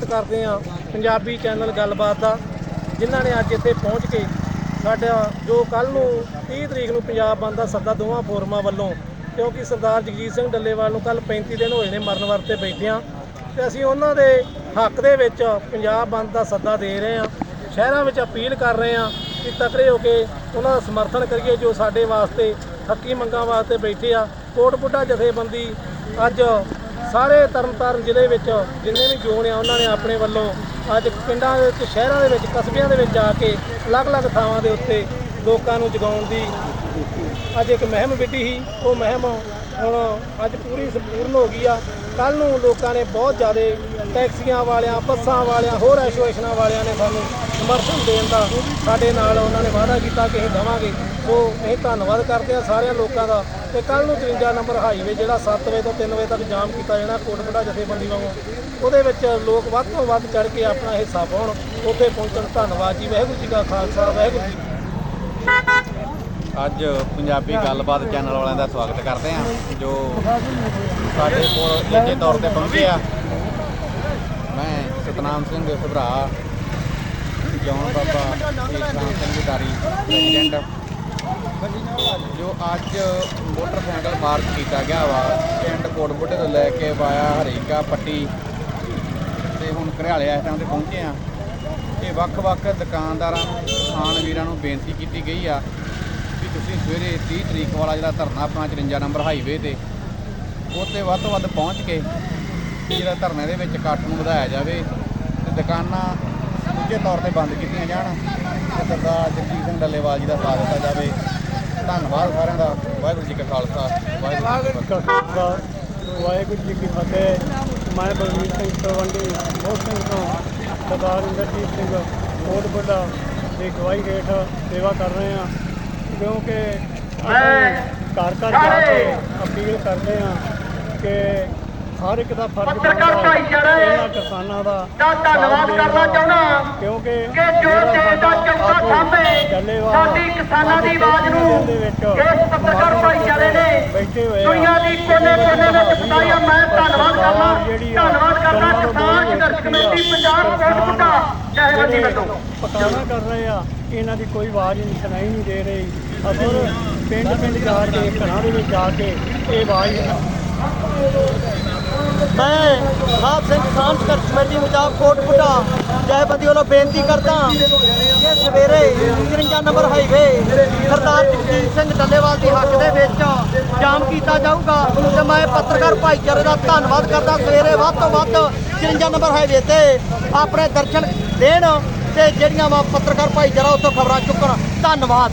ਸਵਾਗਤ ਕਰਦੇ ਹਾਂ ਪੰਜਾਬੀ ਚੈਨਲ ਗੱਲਬਾਤ ਦਾ, ਜਿਨ੍ਹਾਂ ਨੇ ਅੱਜ ਇੱਥੇ ਪਹੁੰਚ ਕੇ ਸਾਡਾ ਜੋ ਕੱਲ ਨੂੰ 30 ਤਰੀਕ ਨੂੰ ਪੰਜਾਬ ਬੰਦ ਦਾ ਸੱਦਾ ਦੋਵਾਂ ਫੋਰਮਾਂ ਵੱਲੋਂ, ਕਿਉਂਕਿ ਸਰਦਾਰ ਜਗਜੀਤ ਸਿੰਘ ਡੱਲੇਵਾਲ ਨੂੰ ਕੱਲ 35 ਦਿਨ ਹੋਏ ਨੇ ਮਰਨ ਵਰਤੇ ਬੈਠਿਆਂ, ਤੇ ਅਸੀਂ ਉਹਨਾਂ ਦੇ ਹੱਕ ਦੇ ਵਿੱਚ ਪੰਜਾਬ ਬੰਦ ਦਾ ਸੱਦਾ ਦੇ ਰਹੇ ਹਾਂ, ਸ਼ਹਿਰਾਂ ਵਿੱਚ ਅਪੀਲ ਕਰ ਰਹੇ ਹਾਂ ਕਿ ਤਕੜੇ ਹੋ ਕੇ ਉਹਨਾਂ ਦਾ ਸਮਰਥਨ ਕਰੀਏ ਜੋ ਸਾਡੇ ਵਾਸਤੇ ਹੱਕੀ ਮੰਗਾਂ ਵਾਸਤੇ ਬੈਠੇ ਆ। ਕੋਟ ਬੁੱਢਾ ਜਥੇਬੰਦੀ ਅੱਜ ਸਾਰੇ ਤਰਨਤਾਰਨ ਜ਼ਿਲ੍ਹੇ ਵਿੱਚ ਜਿੰਨੇ ਵੀ ਜੋਨ ਆ, ਉਹਨਾਂ ਨੇ ਆਪਣੇ ਵੱਲੋਂ ਅੱਜ ਪਿੰਡਾਂ ਦੇ ਵਿੱਚ, ਸ਼ਹਿਰਾਂ ਦੇ ਵਿੱਚ, ਕਸਬਿਆਂ ਦੇ ਵਿੱਚ ਜਾ ਕੇ ਅਲੱਗ-ਅਲੱਗ ਥਾਵਾਂ ਦੇ ਉੱਤੇ ਲੋਕਾਂ ਨੂੰ ਜਗਾਉਣ ਦੀ ਅੱਜ ਇੱਕ ਮਹਿਮ ਵਿੱਢੀ ਸੀ। ਉਹ ਮਹਿਮ ਹੁਣ ਅੱਜ ਪੂਰੀ ਸੰਪੂਰਨ ਹੋ ਗਈ ਆ। ਕੱਲ ਨੂੰ ਲੋਕਾਂ ਨੇ ਬਹੁਤ ਜ਼ਿਆਦਾ ਟੈਕਸੀਆਂ ਵਾਲਿਆਂ, ਬੱਸਾਂ ਵਾਲਿਆਂ, ਹੋਰ ਐਸੋਸੀਏਸ਼ਨਾਂ ਵਾਲਿਆਂ ਨੇ ਸਾਨੂੰ ਸਮਰਥਨ ਦੇਣ ਦਾ ਸਾਡੇ ਨਾਲ ਉਹਨਾਂ ਨੇ ਵਾਅਦਾ ਕੀਤਾ ਕਿ ਅਸੀਂ ਦੇਵਾਂਗੇ। ਸੋ ਅਸੀਂ ਧੰਨਵਾਦ ਕਰਦੇ ਹਾਂ ਸਾਰਿਆਂ ਲੋਕਾਂ ਦਾ। ਤੇ ਕੱਲ ਨੂੰ 53 ਨੰਬਰ ਹਾਈਵੇ ਜਿਹੜਾ 7 ਵਜੇ ਤੋਂ 3 ਵਜੇ ਤੱਕ ਜਾਮ ਕੀਤਾ ਜਾਣਾ ਕੋਟਕੜਾ ਜਥੇਬੰਦੀ ਵੱਲੋਂ, ਉਹਦੇ ਵਿੱਚ ਲੋਕ ਵੱਧ ਤੋਂ ਵੱਧ ਚੜ ਕੇ ਆਪਣਾ ਹਿੱਸਾ ਪਾਉਣ ਉੱਥੇ ਪਹੁੰਚਣ। ਧੰਨਵਾਦ ਜੀ, ਵਾਹਿਗੁਰੂ ਜੀ ਕਾ ਖਾਲਸਾ, ਵਾਹਿਗੁਰੂ ਜੀ ਅੱਜ ਪੰਜਾਬੀ ਗੱਲਬਾਤ ਚੈਨਲ ਵਾਲਿਆਂ ਦਾ ਸਵਾਗਤ ਕਰਦੇ ਹਾਂ, ਜੋ ਸਾਡੇ ਕੋਲ ਲਿਖੇ ਤੌਰ ਤੇ ਪਹੁੰਚੇ ਆ। ਮੈਂ ਸਤਨਾਮ ਸਿੰਘ, ਭਰਾ ਜੌਨ ਬਾਬਾ ਏਕਨਾਮ ਸਿੰਘ ਦਾਰੀ ਪ੍ਰੈਜ਼ੀਡੈਂਟ ਜੋ ਅੱਜ ਮੋਟਰਸਾਈਕਲ ਮਾਰਚ ਕੀਤਾ ਗਿਆ ਵਾ ਪਿੰਡ ਕੋਟਬੁੱਢੇ ਤੋਂ ਲੈ ਕੇ ਵਾਇਆ ਹਰੀਕਾ ਪੱਟੀ। ਤੇ ਹੁਣ ਘਰਿਆਲੇ ਇਸ ਟਾਈਮ ਤੇ ਪਹੁੰਚੇ ਆ। ਇਹ ਵੱਖ-ਵੱਖ ਦੁਕਾਨਦਾਰਾਂ ਨੂੰ ਕਿਸਾਨ ਵੀਰਾਂ ਨੂੰ ਬੇਨਤੀ ਕੀਤੀ ਗਈ ਆ ਵੀ ਤੁਸੀਂ ਸਵੇਰੇ 30 ਤਰੀਕ ਵਾਲਾ ਜਿਹੜਾ ਧਰਨਾ ਆਪਣਾ 54 ਨੰਬਰ ਹਾਈਵੇ ਤੇ ਉੱਥੇ ਵੱਧ ਤੋਂ ਵੱਧ ਪਹੁੰਚ ਕੇ ਜਿਹੜਾ ਧਰਨੇ ਦੇ ਵਿੱਚ ਇਕੱਠ ਨੂੰ ਵਧਾਇਆ ਜਾਵੇ। ਤੇ ਦੁਕਾਨਾਂ ਦੂਜੇ ਤੌਰ ਤੇ ਬੰਦ ਕੀਤੀਆਂ ਜਾਣ। ਤੇ ਸਰਦਾਰ ਜਗਜੀਤ ਸਿੰਘ ਡੱਲੇਵਾਲ ਜੀ ਦਾ ਸਾਥ ਦਿੱਤਾ ਜਾਵੇ। ਧੰਨਵਾਦ ਸਾਰਿਆਂ ਦਾ। ਵਾਹਿਗੁਰੂ ਜੀ ਕਾ ਖਾਲਸਾ। ਵਾਹਿਗੁਰੂ ਜੀ ਕੀ ਫਤਿਹ। ਵਾਹਿਗੁਰੂ ਜੀ ਕੀ ਫਤਿਹ। ਮੈਂ ਬਲਵੀਰ ਸਿੰਘ ਤਲਵੰਡੀ ਬਹੁਤ ਸਿੰਘ ਤੋਂ ਸਰਦਾਰ ਇੰਦਰਜੀਤ ਸਿੰਘ ਕੋਟ ਵੱਡਾ ਦੀ ਗਵਾਹੀ ਹੇਠ ਸੇਵਾ ਕਰ ਰਹੇ ਹਾਂ। ਕਿਉਂਕਿ ਅਸੀਂ ਘਰ ਘਰ ਜਾ ਕੇ ਅਪੀਲ ਕਰਦੇ ਹਾਂ ਕਿ ਹਰ ਇੱਕ ਦਾ ਫਰਜ਼ ਪੱਤਰਕਾਰ ਭਾਈਚਾਰਾ ਕਿਸਾਨਾਂ ਦਾ ਦਾ ਧੰਨਵਾਦ ਕਰਨਾ। ਚਾਹੁੰਦਾ ਕਿਉਂਕਿ ਕਿ ਜੋ ਦੇਸ਼ ਦਾ ਚੌਥਾ ਹੈ, ਡੱਲੇਵਾਲ ਸਾਡੀ ਕਿਸਾਨਾਂ ਦੀ ਆਵਾਜ਼ ਨੂੰ ਵਿੱਚ ਇਸ ਪੱਤਰਕਾਰ ਭਾਈਚਾਰੇ ਨੇ। ਦੁਨੀਆ ਦੀ ਕੋਨੇ-ਕੋਨੇ ਵਿੱਚ ਪਹੁੰਚਾਈ ਆ। ਮੈਂ ਧੰਨਵਾਦ ਆ, ਧੰਨਵਾਦ ਤੋਂ ਕਿਸਾਨ ਸੰਘਰਸ਼। ਕਮੇਟੀ ਪੰਜਾਬ ਕੋਟ ਬੁੱਢਾ ਜਥੇਬੰਦੀ ਜਿਹੜੇ ਵੱਲੋਂ। ਪਕਾਣਾ ਕਰ ਰਹੇ ਆ ਇਹਨਾਂ ਦੀ ਕੋਈ ਆਵਾਜ਼ ਨਹੀਂ ਸੁਣਾਈ ਨਹੀਂ ਦੇ ਰਹੀ ਅਸੀਂ ਪਿੰਡ ਪਿੰਡ ਜਾ ਕੇ ਘਰਾਂ ਦੇ ਵਿੱਚ ਜਾ ਕੇ ਇਹ ਆਵਾਜ਼ ਮੈਂ ਸਾਹਿਬ ਸਿੰਘ ਕਿਸਾਨ ਸੰਘਰਸ਼ ਕਮੇਟੀ ਪੰਜਾਬ ਕੋਟ ਬੁੱਢਾ ਜੈਬੰਦੀ ਵੱਲੋਂ ਬੇਨਤੀ ਕਰਦਾ ਕਿ ਸਵੇਰੇ 53 ਨੰਬਰ ਹਾਈਵੇ, ਸਰਦਾਰ ਜਗਜੀਤ ਸਿੰਘ ਡੱਲੇਵਾਲ ਦੀ ਹੱਕ ਦੇ ਵਿੱਚ ਜਾਮ ਕੀਤਾ ਜਾਊਗਾ ਤੇ ਮੈਂ ਪੱਤਰਕਾਰ ਭਾਈਚਾਰੇ ਦਾ ਧੰਨਵਾਦ ਕਰਦਾ। ਸਵੇਰੇ ਵੱਧ ਤੋਂ ਵੱਧ 53 ਨੰਬਰ ਹਾਈਵੇ ਤੇ ਆਪਣੇ ਦਰਸ਼ਨ ਦੇਣ ਤੇ ਜਿਹੜੀਆਂ ਵਾ ਪੱਤਰਕਾਰ ਭਾਈਚਾਰਾ ਉੱਥੋਂ ਖਬਰਾਂ ਚੁੱਕਣ। ਧੰਨਵਾਦ।